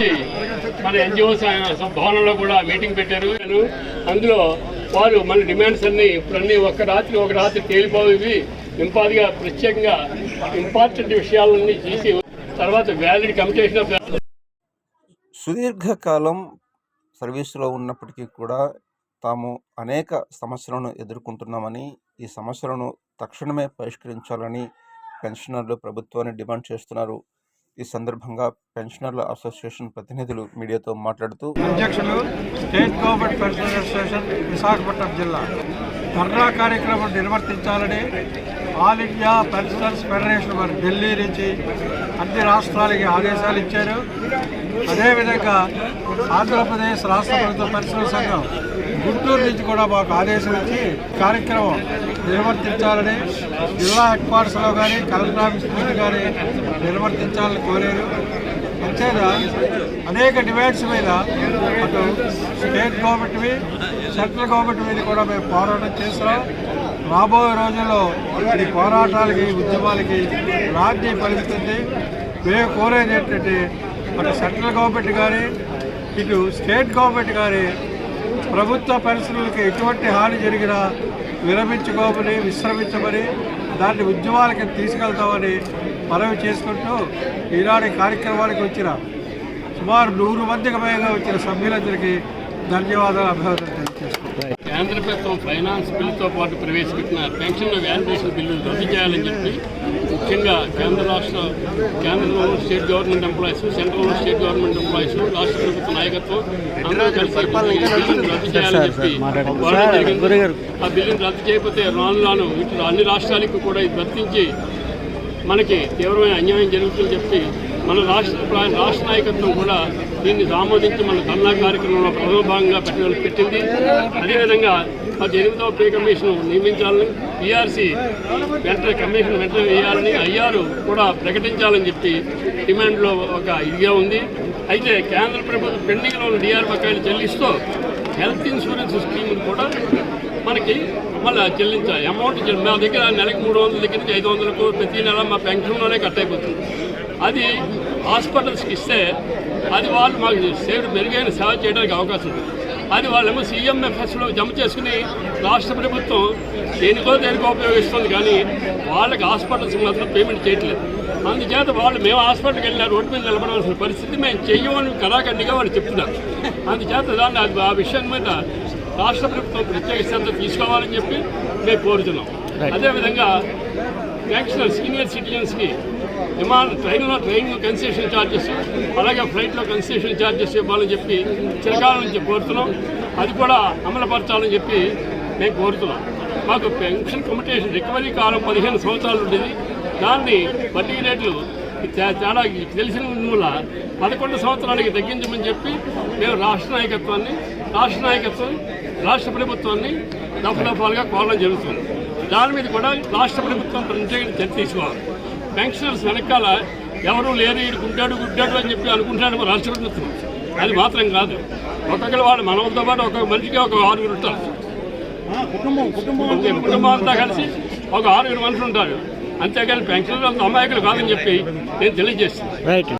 వచ్చి మన ఎన్జిఓస్ భవనంలో కూడా మీటింగ్ పెట్టారు. అందులో వారు మన డిమాండ్స్ అన్ని ఇప్పుడన్నీ ఒక రాత్రి ఒక రాత్రి తేలిపోయి ఇంపాదిగా ప్రత్యేకంగా ఇంపార్టెంట్ విషయాలన్నీ చేసి తర్వాత వ్యాలిడ్ కమిటేషన్ సుదీర్ఘకాలం సర్వీసులో ఉన్నప్పటికీ కూడా తాము అనేక సమస్యలను ఎదుర్కొంటున్నామని ఈ సమస్యలను తక్షణమే పరిష్కరించాలని పెన్షనర్లు ప్రభుత్వాన్ని డిమాండ్ చేస్తున్నారు. ఈ సందర్భంగా పెన్షనర్ల అసోసియేషన్ ప్రతినిధులు మీడియాతో మాట్లాడుతూ అధ్యక్షులు state government pension association Visakhapatnam జిల్లా ధర్నా కార్యక్రమం నిర్వర్తించాలని ఆల్ ఇండియా పెన్షనర్స్ ఫెడరేషన్ వారు ఢిల్లీ నుంచి అన్ని రాష్ట్రాలకి ఆదేశాలు ఇచ్చారు. అదేవిధంగా ఆంధ్రప్రదేశ్ రాష్ట్ర ప్రభుత్వ పెన్షనర్ సంఘం గుంటూరు నుంచి కూడా మాకు ఆదేశం ఇచ్చి కార్యక్రమం నిర్వర్తించాలని జిల్లా హెడ్ క్వార్టర్స్లో కానీ కలెక్టర్ ఆఫీస్ ముందు కానీ నిర్వర్తించాలని కోరారు. అంతేనా? అనేక డిమాండ్స్ మీద అటు స్టేట్ గవర్నమెంట్వి సెంట్రల్ గవర్నమెంట్ మీద కూడా మేము పోరాటం చేస్తున్నాం. రాబోయే రోజుల్లో ఈ పోరాటాలకి ఉద్యమాలకి రాజీ పరిస్థితి మేము కోరేది ఏంటంటే అటు సెంట్రల్ గవర్నమెంట్ కానీ ఇటు స్టేట్ గవర్నమెంట్ కానీ ప్రభుత్వ పరిశ్రమలకు ఎటువంటి హాని జరిగినా విరమించుకోమని విశ్రమించమని దాన్ని ఉద్యమాలకి తీసుకెళ్తామని మనవి చేసుకుంటూ ఈనాడు కార్యక్రమానికి వచ్చిన సుమారు నూరు మందికి పైగా వచ్చిన సభ్యులందరికీ ధన్యవాదాలు అభివాదం తెలియజేస్తున్నాను కేంద్ర ప్రభుత్వం ఫైనాన్స్ బిల్లుతో పాటు ప్రవేశపెట్టిన పెన్షన్ వ్యాలిడేషన్ బిల్లు రద్దు చేయాలని చెప్పి ముఖ్యంగా కేంద్ర రాష్ట్ర కేంద్రంలో state government employees central state government employees రాష్ట్ర ప్రభుత్వ నాయకత్వం అందరూ కలిసి బిల్లును రద్దు చేయాలని చెప్పి. ఆ బిల్లును రద్దు చేయకపోతే రాను రాను ఇటు అన్ని రాష్ట్రాలకు కూడా ఇది వర్తించి మనకి తీవ్రమైన అన్యాయం జరుగుతుందని చెప్పి మన రాష్ట్ర రాష్ట్ర నాయకత్వం కూడా దీన్ని ఆమోదించి మన ధర్నా కార్యక్రమంలో ప్రథమ భాగంగా పెట్టడం పెట్టింది. అదేవిధంగా పది ఎనిమిదవ పే కమిషన్ నియమించాలని పిఆర్సీ వెంటనే కమిషన్ వెంటనే వేయాలని అయ్యారు కూడా ప్రకటించాలని చెప్పి డిమాండ్లో ఒక ఇదిగా ఉంది. అయితే కేంద్ర ప్రభుత్వం పెండింగ్లో ఉన్న డిఆర్ బకాయిలు చెల్లిస్తూ హెల్త్ ఇన్సూరెన్స్ స్కీమ్ కూడా మనకి మళ్ళీ చెల్లించాలి అమౌంట్ మా దగ్గర నెలకు మూడు వందల దగ్గర నుంచి ఐదు వందలకు ప్రతి నెల మా పెన్షన్లోనే కట్ అయిపోతుంది. అది హాస్పిటల్స్కి ఇస్తే అది వాళ్ళు మాకు సేవ మెరుగైన సేవ చేయడానికి అవకాశం ఉంది. అది వాళ్ళేమో సీఎంఎఫ్ఎస్లో జమ చేసుకుని రాష్ట్ర ప్రభుత్వం దేనికో దేనికో ఉపయోగిస్తుంది కానీ వాళ్ళకి హాస్పిటల్స్ మాత్రం పేమెంట్ చేయట్లేదు. అందుచేత వాళ్ళు మేము హాస్పిటల్కి వెళ్ళిన రోడ్డు మీద నిలబడవలసిన పరిస్థితి మేము చెయ్యమని కరాఖండిగా వాళ్ళు చెప్తున్నారు. అందుచేత దాన్ని అది- ఆ విషయం మీద రాష్ట్ర ప్రభుత్వం ప్రత్యేక శ్రద్ధ తీసుకోవాలని చెప్పి మేము కోరుతున్నాం. అదేవిధంగా ట్యాక్సీ సీనియర్ సిటిజన్స్కి విమాన ట్రైన్లో ట్రైన్ కన్సెషన్ ఛార్జెస్ అలాగే ఫ్లైట్లో కన్సెషన్ ఛార్జెస్ ఇవ్వాలని చెప్పి చిరకాలం నుంచి కోరుతున్నాం. అది కూడా అమలుపరచాలని చెప్పి మేము కోరుతున్నాం. మాకు పెన్షన్ కమిటేషన్ రికవరీ కాలం పదిహేను సంవత్సరాలు ఉండేది. దాన్ని వడ్డీ రేట్లు తేడా తెలిసిన వల్ల పదకొండు సంవత్సరాలకి తగ్గించమని చెప్పి మేము రాష్ట్ర నాయకత్వాన్ని రాష్ట్ర నాయకత్వం రాష్ట్ర ప్రభుత్వాన్ని దఫదఫాలుగా కోరడం జరుగుతుంది. దాని మీద కూడా రాష్ట్ర ప్రభుత్వం ప్రత్యేక చర్చ తీసుకోవాలి. పెన్షనర్స్ వెనకాల ఎవరు లేరు ఈడు గుడ్డాడు గుడ్డాడు అని చెప్పి అనుకుంటాడు రాష్ట్ర ప్రభుత్వం. అది మాత్రం కాదు. ఒక్కొక్కరు వాళ్ళు మనవలతో పాటు ఒక్కొక్క మనిషికి ఒక ఆరుగురు ఉంటారు. కుటుంబం కుటుంబం అంతా కలిసి ఒక ఆరుగురు మనుషులు ఉంటారు. అంతేగాని పెన్షన్లు అంత అమాయకులు కాదని చెప్పి నేను తెలియజేస్తాను రైట్